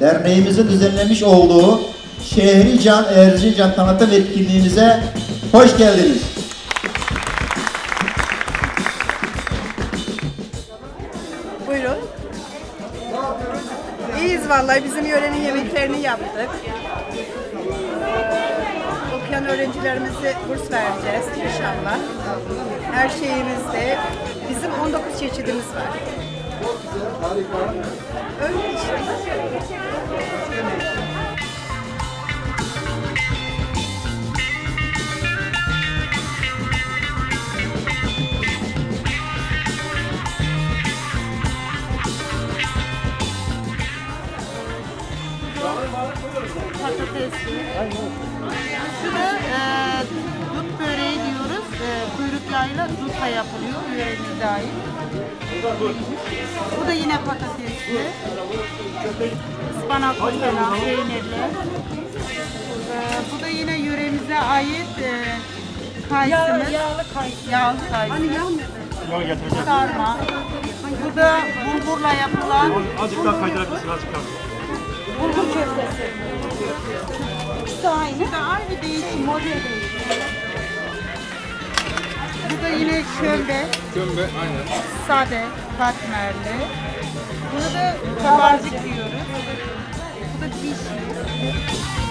derneğimizin düzenlemiş olduğu Şehri Can Erzincan tanıtım etkinliğimize hoş geldiniz. Buyurun. İyiyiz vallahi bizim yörenin yemeklerini yaptık. Ee, Okuyan öğrencilerimize burs vereceğiz inşallah. Her şeyimizde bizim 19 çeşidimiz var. Öyle işte. patatesli. Şu da e, yağıyla dutla yapılıyor. Yöremize ait. Bu da yine patatesli. Ispanaklı falan, peynirli. E, bu da yine yöremize ait e, kayısımız. Yağlı kayısı. Yağlı kayısı. Hani yağ Sarma. Bu da bulgurla yapılan Azıcık daha kaydırabilirsin azıcık daha. bulgur köftesi. İkisi aynı. Bu da aynı değişim, model değişim. Bu da yine kömbe. Kömbe aynen. Sade, katmerli. Bunu da kabarcık diyoruz. Bu da pişi.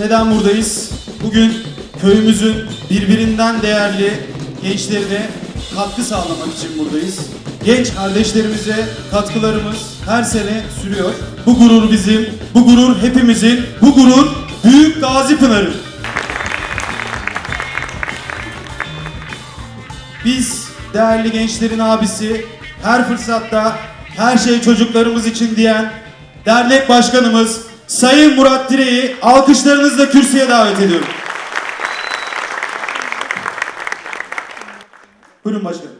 Neden buradayız? Bugün köyümüzün birbirinden değerli gençlerine katkı sağlamak için buradayız. Genç kardeşlerimize katkılarımız her sene sürüyor. Bu gurur bizim, bu gurur hepimizin, bu gurur Büyük Gazi Pınar'ın. Biz değerli gençlerin abisi, her fırsatta her şey çocuklarımız için diyen dernek başkanımız Sayın Murat Direği alkışlarınızla kürsüye davet ediyorum. Buyurun başkanım.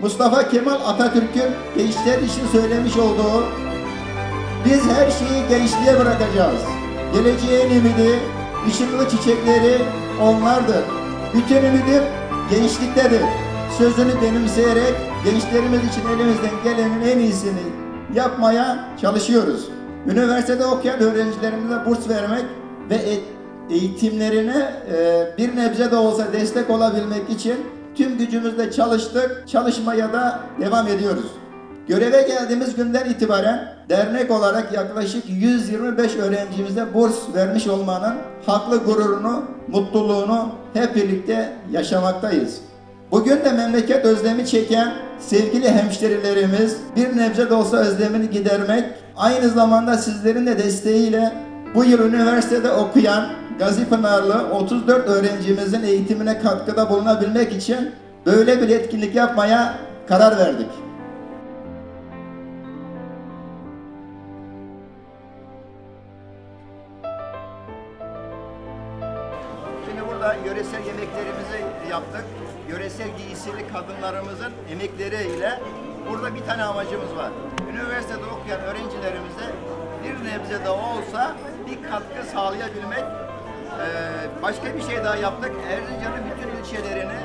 Mustafa Kemal Atatürk'ün gençler için söylemiş olduğu biz her şeyi gençliğe bırakacağız. Geleceğin ümidi, ışıklı çiçekleri onlardır. Bütün ümidim gençliktedir. Sözünü benimseyerek gençlerimiz için elimizden gelenin en iyisini yapmaya çalışıyoruz. Üniversitede okuyan öğrencilerimize burs vermek ve e- eğitimlerine e, bir nebze de olsa destek olabilmek için tüm gücümüzle çalıştık, çalışmaya da devam ediyoruz. Göreve geldiğimiz günden itibaren dernek olarak yaklaşık 125 öğrencimize burs vermiş olmanın haklı gururunu, mutluluğunu hep birlikte yaşamaktayız. Bugün de memleket özlemi çeken sevgili hemşerilerimiz bir nebze de olsa özlemini gidermek, aynı zamanda sizlerin de desteğiyle bu yıl üniversitede okuyan Gazi Pınarlı 34 öğrencimizin eğitimine katkıda bulunabilmek için böyle bir etkinlik yapmaya karar verdik. Şimdi burada yöresel yemeklerimizi yaptık. Yöresel giysili kadınlarımızın emekleriyle burada bir tane amacımız var. Üniversitede okuyan öğrencilerimize bir nebze de olsa bir katkı sağlayabilmek. Ee, başka bir şey daha yaptık. Erzincan'ın bütün ilçelerini,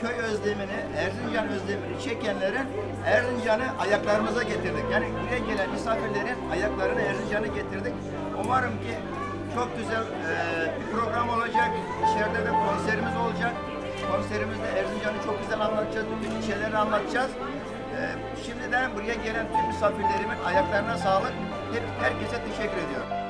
köy özlemini, Erzincan özlemini çekenlerin Erzincan'ı ayaklarımıza getirdik. Yani buraya gelen misafirlerin ayaklarını Erzincan'ı getirdik. Umarım ki çok güzel e, bir program olacak. İçeride de konserimiz olacak. Konserimizde Erzincan'ı çok güzel anlatacağız. Bütün ilçeleri anlatacağız. E, şimdiden buraya gelen tüm misafirlerimin ayaklarına sağlık. Hep, herkese teşekkür ediyorum.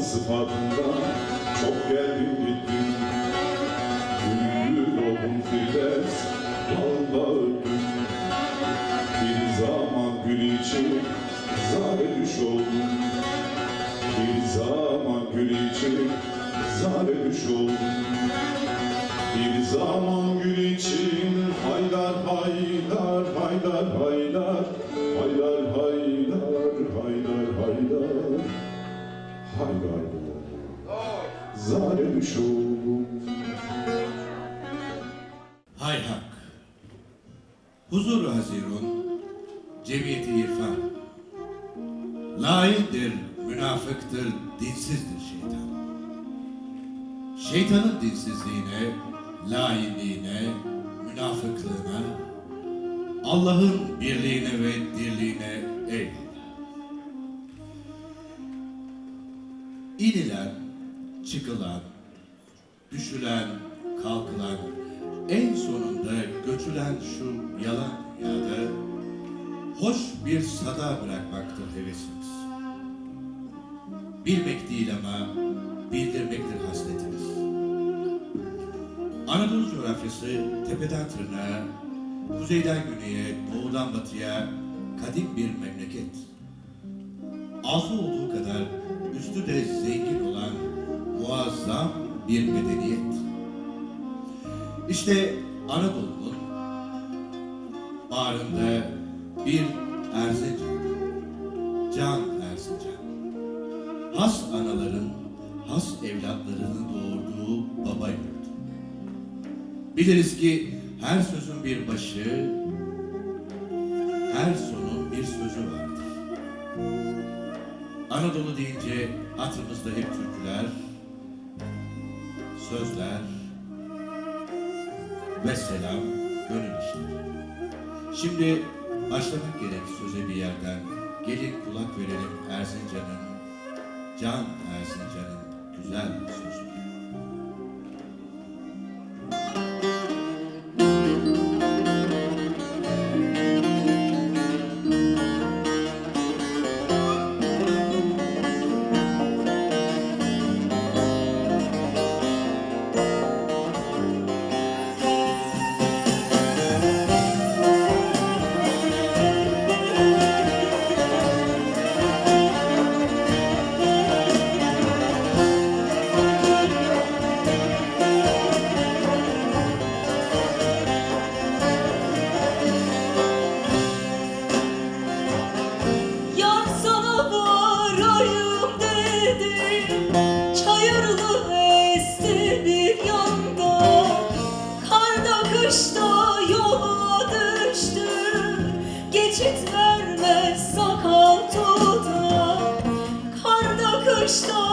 İnsan sıfatından çok geldim gittim. Güllü oldum Firdevs Valla öptüm Bir zaman gül için zare düş oldum. Bir zaman gül için zare düş oldum. Bir zaman gül için haydar haydar haydar haydar düş oldum Hay hak. Huzur hazirun, cemiyeti irfan. Laindir, münafıktır, dinsizdir şeytan. Şeytanın dinsizliğine, lainliğine, münafıklığına, Allah'ın birliğine ve dirliğine eyvallah. İnilen, çıkılan, düşülen, kalkılan, en sonunda göçülen şu yalan dünyada hoş bir sada bırakmaktır hevesimiz. Bilmek değil ama bildirmektir hasretimiz. Anadolu coğrafyası tepeden tırnağa, kuzeyden güneye, doğudan batıya kadim bir memleket. Azı olduğu kadar üstü de zengin olan muazzam bir medeniyet. İşte Anadolu'nun bağrında bir Erzincan, Can Erzincan. Has anaların, has evlatlarının doğurduğu baba yurdu. Biliriz ki her sözün bir başı, her sonun bir sözü vardır. Anadolu deyince hatırımızda hep türküler, sözler, ve selam gönül işleri. Şimdi başlamak gerek söze bir yerden. Gelin kulak verelim Erzincan'ın, Can Erzincan'ın güzel sözü. Geçit vermez sakal tutan Karda kışta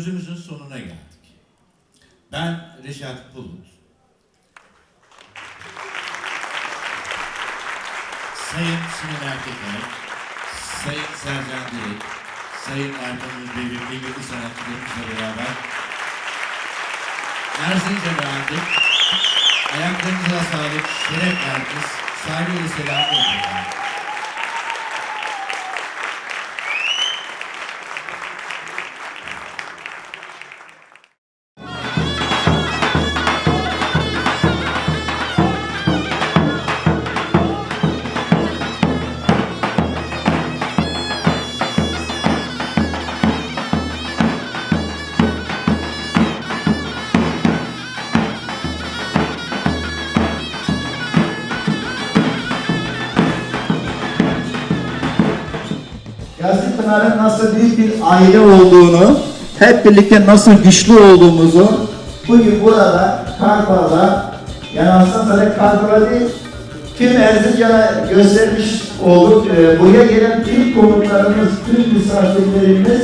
sözümüzün sonuna geldik. Ben Reşat Bulut. Sayın Sinan Erkekler, Sayın Sercan Direk, Sayın Erkan Ünlü ve kıymetli sanatçılarımızla beraber Erzincan'a aldık. Ayaklarınıza sağlık, şeref verdiniz. Saygı ve selam olsun. Pınar'ın nasıl büyük bir aile olduğunu, hep birlikte nasıl güçlü olduğumuzu bugün burada Kartal'da, yani aslında sadece Kartal'da değil, tüm Erzincan'a göstermiş olduk. Ee, buraya gelen tüm konuklarımız, tüm misafirlerimiz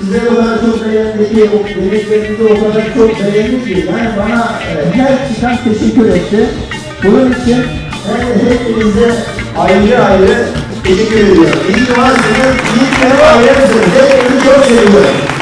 size o kadar çok beğendi ki, dediklerinizi o kadar çok beğendi ki, yani bana e, her çıkan teşekkür etti. Bunun için ben hepinize ayrı ayrı teşekkür ediyorum. İyi ki varsınız, iyi ki hep ailemsiniz. Hepinizi çok seviyorum.